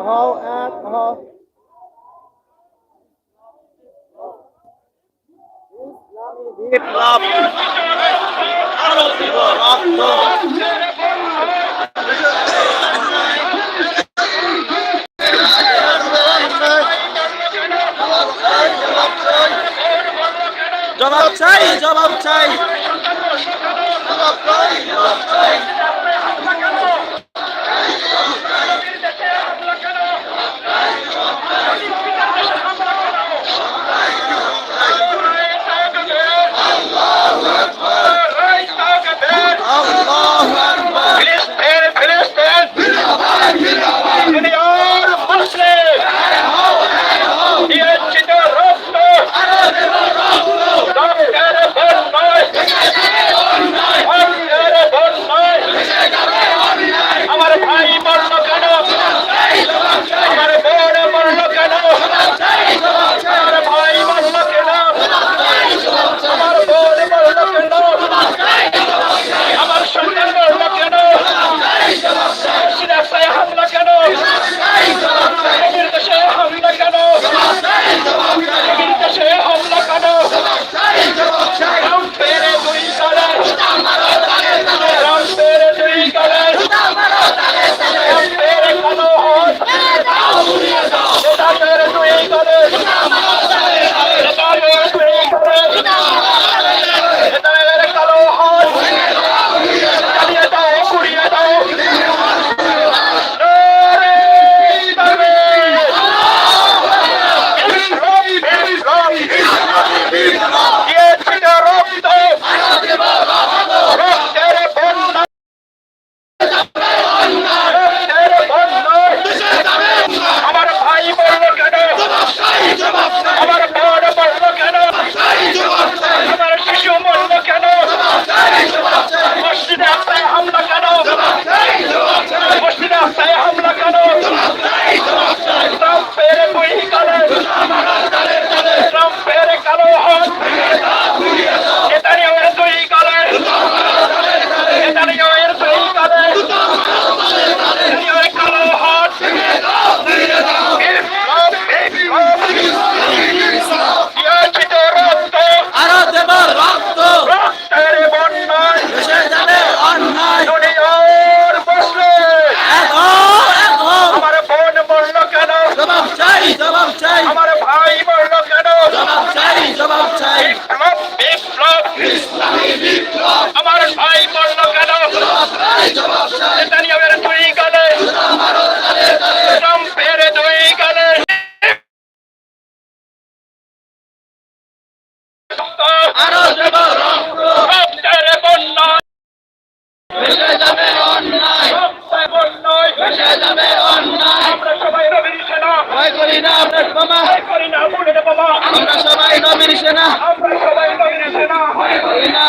Aha, át, aha. বিপ্লব আরও দিব রক্ত জবাব চাই জবাব চাই জবাব চাই জবাব চাই His blood. His blood. His blood.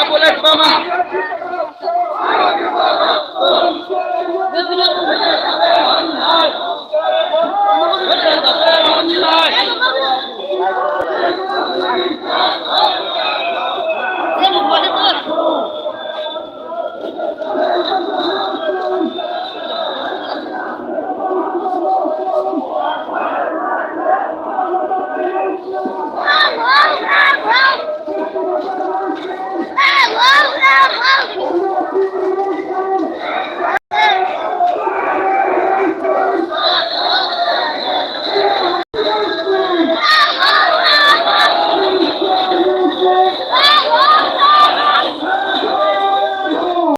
বলে মামা।